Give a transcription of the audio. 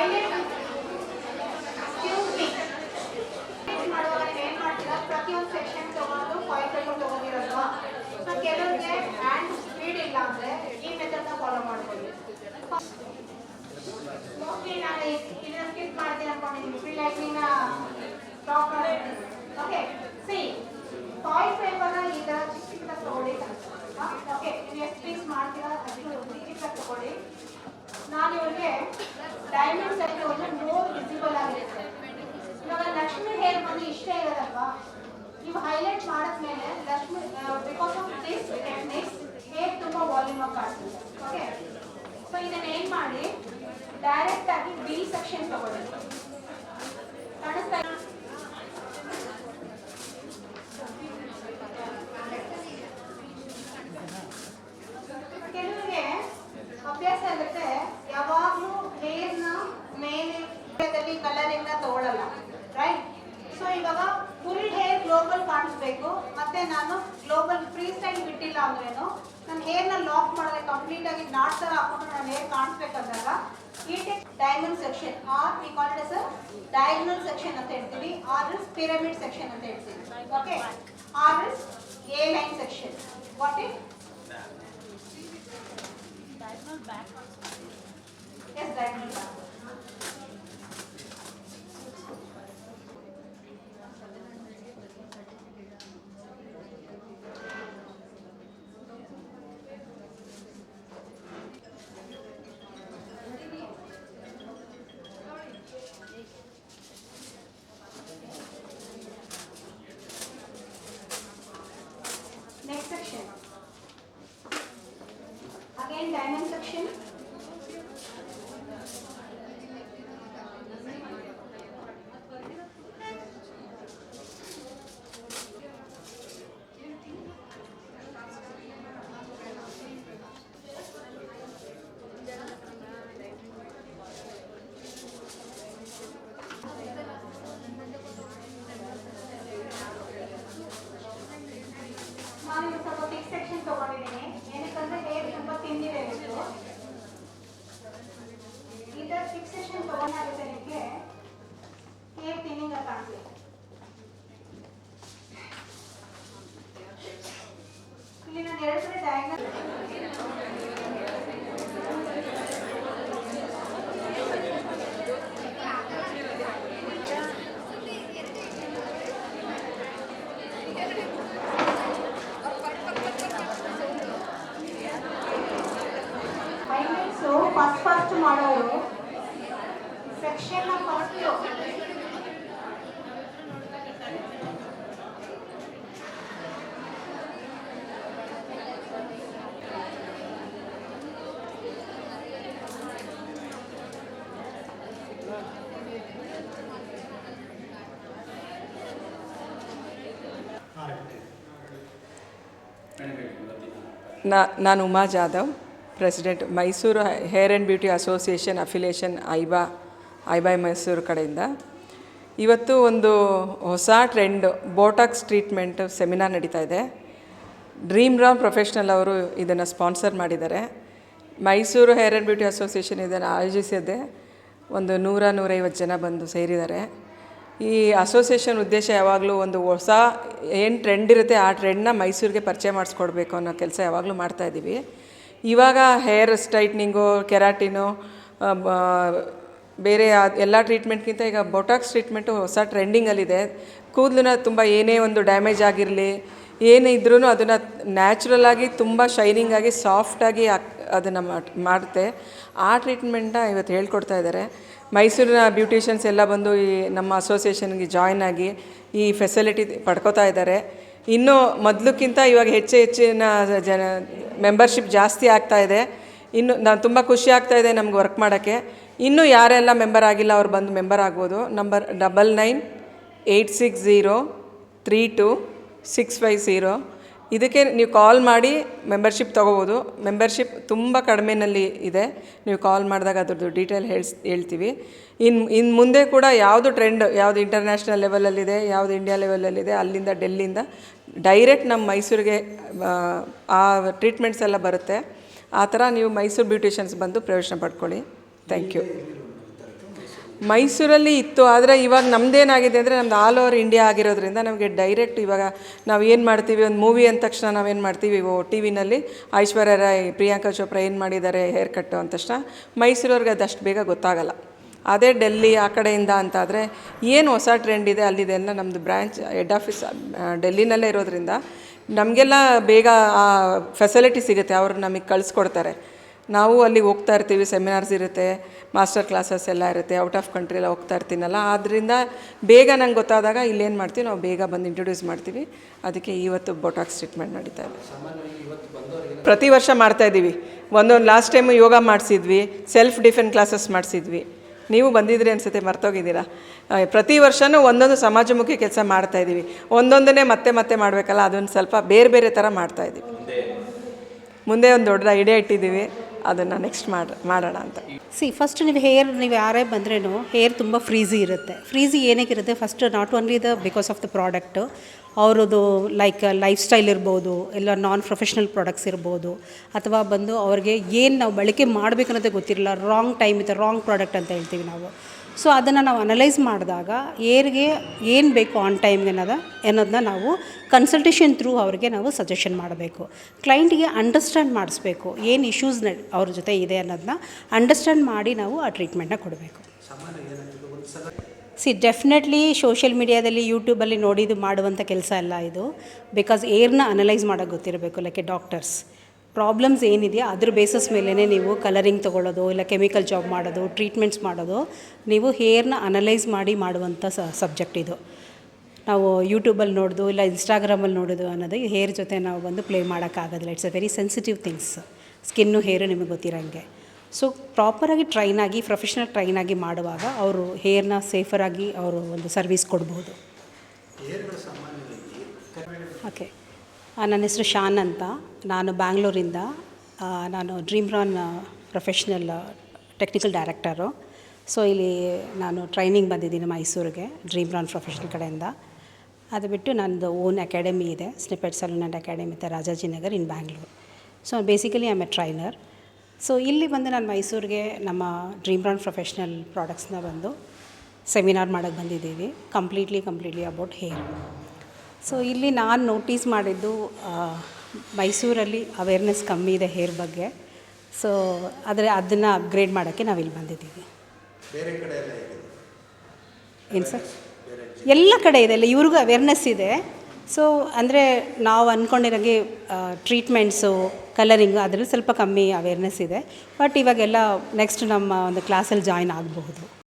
Highlight ಮಾಡುವಾಗ ಏನು ಮಾಡ್ತೀರಾ ಪ್ರತಿಯೊಂದು ಸೆಕ್ಷನ್ ತಗೊಂಡು ಫೈವ್ ಪೇಪರ್ ತಗೊಂಡಿರಲ್ವಾ ಸೊ ಕೆಲವ್ರಿಗೆ ಹ್ಯಾಂಡ್ ಸ್ಪೀಡ್ ಇಲ್ಲ ಅಂದರೆ ಈ ಮೆಥಡ್ನ ಫಾಲೋ ಮಾಡ್ಕೊಳ್ಳಿ ಮೋಸ್ಟ್ಲಿ ನಾನು ಮಾಡ್ತೀನಿ ಅನ್ಕೊಂಡಿದ್ದೀನಿ ಫೀಲ್ ಲೈಕ್ ನೀನು ಟಾಪ್ ಓಕೆ ಸಿ ಫಾಯಿಲ್ ಪೇಪರ್ನ ಈ ಥರ ಚಿಕ್ಕ ಚಿಕ್ಕದಾಗಿ ತಗೊಳ್ಳಿ ಓಕೆ ನೀವು ಎಷ್ಟು ಪೀಸ್ ಮಾಡ್ತೀರಾ ಅಷ್ಟು ಚಿಕ್ಕ ಚಿಕ್ಕದಾಗಿ ತಗೊಳ್ಳಿ ನಾನು ಇವ್ರಿಗೆ ಒಂದು ಮೋರ್ ವಿಸಿಬಲ್ ಆಗಿರುತ್ತೆ ಇವಾಗ ಲಕ್ಷ್ಮಿ ಹೇರ್ ಬಂದು ಇಷ್ಟೇ ಇರೋದಲ್ವಾ? ನೀವು ಹೈಲೈಟ್ ಮಾಡಿದ್ಮೇಲೆ Lakshmi because of this techniques hair ತುಂಬ ವಾಲ್ಯೂಮ್ ಅಪ್ ಆಗ್ತದೆ ಓಕೆ ಸೊ ಇದನ್ನ ಏನ್ ಮಾಡಿ? ಡೈರೆಕ್ಟ್ ಆಗಿ ಬಿ ಸೆಕ್ಷನ್ ತಗೊಳ್ಳಿ. ಕಾಣಿಸ್ತಾ ಇದೆ? ಕೆಲವರಿಗೆ ಅಭ್ಯಾಸ ಇರುತ್ತೆ ಯಾವಾಗಲೂ ಹೇರ್ನ ಮೇಲೆ ಕಲರಿಂಗ್ನ ತಗೊಳ್ಳಲ್ಲ ರೈಟ್ ಸೊ ಇವಾಗ ಫುಲ್ ಹೇರ್ ಗ್ಲೋಬಲ್ ಕಾಣಿಸ್ಬೇಕು ಮತ್ತೆ ನಾನು ಗ್ಲೋಬಲ್ ಫ್ರೀ ಸ್ಟೈಲ್ ಬಿಟ್ಟಿಲ್ಲ ಅಂದ್ರೇನು ನನ್ನ ಹೇರ್ನ ಲಾಕ್ ಮಾಡಿದ್ರೆ ಕಂಪ್ಲೀಟ್ ಆಗಿ ನಾಟ್ ಥರ ಹಾಕೊಂಡು ನನ್ನ ಹೇರ್ ಕಾಣಿಸ್ಬೇಕಂದಾಗ ಈ tech diamond section or we call it a diamond section ಅಂತ ಹೇಳ್ತೀವಿ ಆರ್ ಇಸ್ ಪಿರಮಿಡ್ ಸೆಕ್ಷನ್ ಅಂತ ಹೇಳ್ತೀವಿ okay or is a line section what it Yes, diagonal back. Next Again, diamond section. First first ಮಾಡೋರು section first ನಾನು Uma Jadhav. President Mysuru hair and beauty association affiliation ಐಬಾ ಐಬಾಯ್ ಮೈಸೂರು ಕಡೆಯಿಂದ. ಇವತ್ತು ಒಂದು ಹೊಸ trend Botox treatment seminar ನಡೀತಾ ಇದೆ. Dream Ram professional ಅವರು ಇದನ್ನು ಸ್ಪಾನ್ಸರ್ ಮಾಡಿದ್ದಾರೆ. Mysuru hair and beauty association ಇದನ್ನು ಆಯೋಜಿಸಿದೆ ಒಂದು ನೂರ ನೂರೈವತ್ತು ಜನ ಬಂದು ಸೇರಿದ್ದಾರೆ. ಈ ಅಸೋಸಿಯೇಷನ್ ಉದ್ದೇಶ ಯಾವಾಗಲೂ ಒಂದು ಹೊಸ ಏನು ಟ್ರೆಂಡ್ ಇರುತ್ತೆ ಆ ಟ್ರೆಂಡ್ನ ಮೈಸೂರಿಗೆ ಪರಿಚಯ ಮಾಡಿಸ್ಕೊಡ್ಬೇಕು ಅನ್ನೋ ಕೆಲಸ ಯಾವಾಗಲೂ ಮಾಡ್ತಾಯಿದ್ದೀವಿ ಇವಾಗ ಹೇರ್ ಸ್ಟ್ರೈಟ್ನಿಂಗು ಕೆರಾಟಿನು ಬೇರೆ ಎಲ್ಲ ಟ್ರೀಟ್ಮೆಂಟ್ಗಿಂತ ಈಗ ಬೊಟಾಕ್ಸ್ ಟ್ರೀಟ್ಮೆಂಟು ಹೊಸ ಟ್ರೆಂಡಿಂಗಲ್ಲಿದೆ ಕೂದಲನ್ನ ತುಂಬ ಏನೇ ಒಂದು ಡ್ಯಾಮೇಜ್ ಆಗಿರಲಿ, ಏನೇ ಇದ್ರೂ ಅದನ್ನು ನ್ಯಾಚುರಲ್ ಆಗಿ ತುಂಬ ಶೈನಿಂಗ್ ಆಗಿ ಸಾಫ್ಟಾಗಿ ಅದನ್ನು ಮಾಡುತ್ತೆ ಆ ಟ್ರೀಟ್ಮೆಂಟ್ನ ಇವತ್ತು ಹೇಳ್ಕೊಡ್ತಾ ಇದ್ದಾರೆ ಮೈಸೂರಿನ ಬ್ಯೂಟಿಷಿಯನ್ಸ್ ಎಲ್ಲ ಬಂದು ಈ ನಮ್ಮ ಅಸೋಸಿಯೇಷನ್ಗೆ ಜಾಯ್ನ್ ಆಗಿ ಈ ಫೆಸಿಲಿಟಿ ಪಡ್ಕೋತಾ ಇದ್ದಾರೆ ಇನ್ನೂ ಮೊದಲಕ್ಕಿಂತ ಇವಾಗ ಹೆಚ್ಚು ಹೆಚ್ಚಿನ ಜನ ಮೆಂಬರ್ಶಿಪ್ ಜಾಸ್ತಿ ಆಗ್ತಾ ಇದೆ. ಇನ್ನು ನಾನು ತುಂಬ ಖುಷಿ ಆಗ್ತಾ ಇದೆ ನಮ್ಗೆ ವರ್ಕ್ ಮಾಡೋಕ್ಕೆ. ಇನ್ನೂ ಯಾರೆಲ್ಲ ಮೆಂಬರ್ ಆಗಿಲ್ಲ ಅವ್ರು ಬಂದು ಮೆಂಬರ್ ಆಗ್ಬೋದು. Number double nine eight six zero three two six five zero ಇದಕ್ಕೆ ನೀವು ಕಾಲ್ ಮಾಡಿ ಮೆಂಬರ್ಶಿಪ್ ತೊಗೋಬೋದು. ಮೆಂಬರ್ಶಿಪ್ ತುಂಬ ಕಡಿಮೆನಲ್ಲಿ ಇದೆ. ನೀವು ಕಾಲ್ ಮಾಡಿದಾಗ ಅದ್ರದ್ದು ಡೀಟೇಲ್ ಹೇಳ್ಸ್ ಹೇಳ್ತೀವಿ. ಇನ್ನು ಇನ್ನು ಮುಂದೆ ಕೂಡ ಯಾವುದು ಟ್ರೆಂಡ್ ಯಾವುದು ಇಂಟರ್ನ್ಯಾಷನಲ್ ಲೆವೆಲಲ್ಲಿದೆ ಯಾವುದು ಇಂಡಿಯಾ ಲೆವೆಲಲ್ಲಿದೆ ಅಲ್ಲಿಂದ ಡೆಲ್ಲಿಂದ ಡೈರೆಕ್ಟ್ ನಮ್ಮ ಮೈಸೂರಿಗೆ ಆ, ಆ ಟ್ರೀಟ್ಮೆಂಟ್ಸ್ ಎಲ್ಲ ಬರುತ್ತೆ. ಆ ಥರ ನೀವು ಮೈಸೂರು ಬ್ಯೂಟಿಷಿಯನ್ಸ್ ಬಂದು ಪ್ರಯೋಜನ ಪಡ್ಕೊಳ್ಳಿ. ಥ್ಯಾಂಕ್ ಯು ಮೈಸೂರಲ್ಲಿ ಇತ್ತು, ಆದರೆ ಇವಾಗ ನಮ್ಮದೇನಾಗಿದೆ ಅಂದರೆ ನಮ್ದು ಆಲ್ ಓವರ್ ಇಂಡಿಯಾ ಆಗಿರೋದ್ರಿಂದ ನಮಗೆ ಡೈರೆಕ್ಟ್ ಇವಾಗ ನಾವು ಏನು ಮಾಡ್ತೀವಿ, ಒಂದು ಮೂವಿ ಅಂದ ತಕ್ಷಣ ನಾವೇನು ಮಾಡ್ತೀವಿ ಟಿ ವಿನಲ್ಲಿ ಐಶ್ವರ್ಯ ರಾಯ್, ಪ್ರಿಯಾಂಕಾ ಚೋಪ್ರಾ ಏನು ಮಾಡಿದ್ದಾರೆ ಹೇರ್ ಕಟ್ಟು ಅಂದ ತಕ್ಷಣ ಮೈಸೂರವ್ರಿಗೆ ಅದಷ್ಟು ಬೇಗ ಗೊತ್ತಾಗಲ್ಲ. ಅದೇ ಡೆಲ್ಲಿ ಆ ಕಡೆಯಿಂದ ಅಂತಾದರೆ ಏನು ಹೊಸ ಟ್ರೆಂಡ್ ಇದೆ ಅಲ್ಲಿದೆ ಎಲ್ಲ ನಮ್ಮದು ಬ್ರ್ಯಾಂಚ್ ಹೆಡ್ ಆಫೀಸ್ ಡೆಲ್ಲಿನಲ್ಲೇ ಇರೋದ್ರಿಂದ ನಮಗೆಲ್ಲ ಬೇಗ ಆ ಫೆಸಿಲಿಟಿ ಸಿಗುತ್ತೆ, ಅವರು ನಮಗೆ ಕಳಿಸ್ಕೊಡ್ತಾರೆ. ನಾವು ಅಲ್ಲಿ ಹೋಗ್ತಾ ಇರ್ತೀವಿ ಸೆಮಿನಾರ್ಸ್ ಇರುತ್ತೆ ಮಾಸ್ಟರ್ ಕ್ಲಾಸಸ್ ಎಲ್ಲ ಇರುತ್ತೆ ಔಟ್ ಆಫ್ ಕಂಟ್ರಿ ಎಲ್ಲ ಹೋಗ್ತಾ ಇರ್ತೀನಲ್ಲ ಆದ್ದರಿಂದ ಬೇಗ ನಂಗೆ ಗೊತ್ತಾದಾಗ ಇಲ್ಲೇನು ಮಾಡ್ತೀವಿ ನಾವು ಬೇಗ ಬಂದು ಇಂಟ್ರೊಡ್ಯೂಸ್ ಮಾಡ್ತೀವಿ. ಅದಕ್ಕೆ ಇವತ್ತು ಬೊಟಾಕ್ಸ್ ಟ್ರೀಟ್ಮೆಂಟ್ ನಡೀತಾ ಇದೆ. ಪ್ರತಿ ವರ್ಷ ಮಾಡ್ತಾ ಇದ್ದೀವಿ. ಒಂದೊಂದು ಲಾಸ್ಟ್ ಟೈಮು ಯೋಗ ಮಾಡಿಸಿದ್ವಿ ಸೆಲ್ಫ್ ಡಿಫೆನ್ ಕ್ಲಾಸಸ್ ಮಾಡಿಸಿದ್ವಿ. ನೀವು ಬಂದಿದ್ರಿ ಅನಿಸುತ್ತೆ ಮರ್ತೋಗಿದ್ದೀರಾ? ಪ್ರತಿ ವರ್ಷವೂ ಒಂದೊಂದು ಸಮಾಜಮುಖಿ ಕೆಲಸ ಮಾಡ್ತಾ ಇದ್ದೀವಿ. ಒಂದೊಂದನ್ನೇ ಮತ್ತೆ ಮತ್ತೆ ಮಾಡಬೇಕಲ್ಲ ಅದೊಂದು ಸ್ವಲ್ಪ ಬೇರೆ ಬೇರೆ ಥರ ಮಾಡ್ತಾ ಇದ್ದೀವಿ. ಮುಂದೆ? ಒಂದು ದೊಡ್ಡ ಐಡಿಯಾ ಇಟ್ಟಿದ್ದೀವಿ. ಅದನ್ನು ನೆಕ್ಸ್ಟ್ ಮಾಡಿ, ಮಾಡೋಣ ಅಂತ. ಸಿ ಫಸ್ಟ್ ನೀವು ಹೇರ್ ನೀವು ಯಾರೇ ಬಂದ್ರೂ ಹೇರ್ ತುಂಬ ಫ್ರೀಸಿ ಇರುತ್ತೆ. ಫ್ರೀಸಿ ಏನಕ್ಕೆ ಇರುತ್ತೆ first not only the because of the product ಅವರದು ಲೈಕ್ ಲೈಫ್ ಸ್ಟೈಲ್ ಇರ್ಬೋದು, ಇಲ್ಲ ನಾನ್ ಪ್ರೊಫೆಷ್ನಲ್ ಪ್ರಾಡಕ್ಟ್ಸ್ ಇರ್ಬೋದು, ಅಥವಾ ಬಂದು ಅವ್ರಿಗೆ ಏನು ನಾವು ಬಳಕೆ ಮಾಡಬೇಕನ್ನೋದೇ ಗೊತ್ತಿರಲ್ಲ ರಾಂಗ್ ಟೈಮ್ ಇತ್ತು ರಾಂಗ್ ಪ್ರಾಡಕ್ಟ್ ಅಂತ ಹೇಳ್ತೀವಿ ನಾವು. ಸೊ ಅದನ್ನು ನಾವು ಅನಲೈಸ್ ಮಾಡಿದಾಗ ಏರ್ಗೆ ಏನು ಬೇಕು ಆನ್ ಟೈಮ್ಗೆ ಅನ್ನೋದ ಅನ್ನೋದನ್ನ ನಾವು ಕನ್ಸಲ್ಟೇಷನ್ ಥ್ರೂ ಅವ್ರಿಗೆ ನಾವು ಸಜೆಷನ್ ಮಾಡಬೇಕು. ಕ್ಲೈಂಟ್ಗೆ ಅಂಡರ್ಸ್ಟ್ಯಾಂಡ್ ಮಾಡಿಸ್ಬೇಕು. ಏನು ಇಶ್ಯೂಸ್ ಅವ್ರ ಜೊತೆ ಇದೆ ಅನ್ನೋದನ್ನ ಅಂಡರ್ಸ್ಟ್ಯಾಂಡ್ ಮಾಡಿ ನಾವು ಆ ಟ್ರೀಟ್ಮೆಂಟ್ನ ಕೊಡಬೇಕು. ಸಿ ಡೆಫಿನೆಟ್ಲಿ ಸೋಷಿಯಲ್ ಮೀಡಿಯಾದಲ್ಲಿ ಯೂಟ್ಯೂಬಲ್ಲಿ ನೋಡಿದ್ದು ಮಾಡುವಂಥ ಕೆಲಸ ಅಲ್ಲ ಇದು. ಬಿಕಾಸ್ ಏರ್ನ ಅನಲೈಸ್ ಮಾಡೋಕ್ಕೆ ಗೊತ್ತಿರಬೇಕು ಲೈಕ್ ಎ ಡಾಕ್ಟರ್ಸ್ ಪ್ರಾಬ್ಲಮ್ಸ್ ಏನಿದೆಯಾ ಅದ್ರ ಬೇಸಸ್ ಮೇಲೇ ನೀವು ಕಲರಿಂಗ್ ತೊಗೊಳ್ಳೋದು ಇಲ್ಲ ಕೆಮಿಕಲ್ ಜಾಬ್ ಮಾಡೋದು ಟ್ರೀಟ್ಮೆಂಟ್ಸ್ ಮಾಡೋದು ನೀವು ಹೇರ್ನ ಅನಲೈಸ್ ಮಾಡಿ ಮಾಡುವಂಥ ಸಬ್ಜೆಕ್ಟ್ ಇದು. ನಾವು ಯೂಟ್ಯೂಬಲ್ಲಿ ನೋಡೋದು ಇಲ್ಲ ಇನ್ಸ್ಟಾಗ್ರಾಮಲ್ಲಿ ನೋಡೋದು ಅನ್ನೋದು ಹೇರ್ ಜೊತೆ ನಾವು ಬಂದು ಪ್ಲೇ ಮಾಡೋಕ್ಕಾಗೋದಿಲ್ಲ it's a very sensitive things skin hair ನಿಮಗೆ ಗೊತ್ತಿರೋಂಗೆ. ಸೊ ಪ್ರಾಪರಾಗಿ ಟ್ರೈನ್ ಆಗಿ ಪ್ರೊಫೆಷ್ನಲ್ ಟ್ರೈನ್ ಆಗಿ ಮಾಡುವಾಗ ಅವರು ಹೇರ್ನ ಸೇಫರಾಗಿ ಅವರು ಒಂದು ಸರ್ವಿಸ್ ಕೊಡ್ಬೋದು. ಓಕೆ ನನ್ನ ಹೆಸರು ಶಾನ್ ಅಂತ. ನಾನು ಬ್ಯಾಂಗ್ಳೂರಿಂದ ನಾನು dream Ron professional technical director so ಇಲ್ಲಿ ನಾನು ಟ್ರೈನಿಂಗ್ ಬಂದಿದ್ದೀನಿ ಮೈಸೂರಿಗೆ ಡ್ರೀಮ್ ರಾನ್ ಪ್ರೊಫೆಷ್ನಲ್ ಕಡೆಯಿಂದ. ಅದು ಬಿಟ್ಟು ನನ್ನದು ಓನ್ ಅಕಾಡೆಮಿ ಇದೆ ಸ್ನಿಪೆಟ್ ಸಲೂನ್ ಆ್ಯಂಡ್ ಅಕಾಡೆಮಿ ಇದೆ Rajajinagar in Bangalore. So basically am a trainer so ಇಲ್ಲಿ ಬಂದು ನಾನು ಮೈಸೂರಿಗೆ ನಮ್ಮ ಡ್ರೀಮ್ ರಾನ್ ಪ್ರೊಫೆಷ್ನಲ್ ಪ್ರಾಡಕ್ಟ್ಸ್ನ ಬಂದು ಸೆಮಿನಾರ್ ಮಾಡೋಕ್ಕೆ ಬಂದಿದ್ದೀವಿ. Completely completely about hair so ಇಲ್ಲಿ ನಾನು ನೋಟಿಸ್ ಮಾಡಿದ್ದು ಮೈಸೂರಲ್ಲಿ ಅವೇರ್ನೆಸ್ ಕಮ್ಮಿ ಇದೆ ಹೇರ್ ಬಗ್ಗೆ. ಸೊ ಆದರೆ ಅದನ್ನು ಅಪ್ಗ್ರೇಡ್ ಮಾಡೋಕ್ಕೆ ನಾವಿಲ್ಲಿ ಬಂದಿದ್ದೀವಿ. ಏನು ಸರ್? ಎಲ್ಲ ಕಡೆ ಇದೆ ಇಲ್ಲ ಇವ್ರಿಗೂ ಅವೇರ್ನೆಸ್ ಇದೆ. ಸೊ ಅಂದರೆ ನಾವು ಅಂದ್ಕೊಂಡಿರೋಂಗೆ ಟ್ರೀಟ್ಮೆಂಟ್ಸು ಕಲರಿಂಗು ಅದರಲ್ಲಿ ಸ್ವಲ್ಪ ಕಮ್ಮಿ ಅವೇರ್ನೆಸ್ ಇದೆ. ಬಟ್ ಇವಾಗೆಲ್ಲ ನೆಕ್ಸ್ಟ್ ನಮ್ಮ ಒಂದು ಕ್ಲಾಸಲ್ಲಿ ಜಾಯ್ನ್ ಆಗಬಹುದು.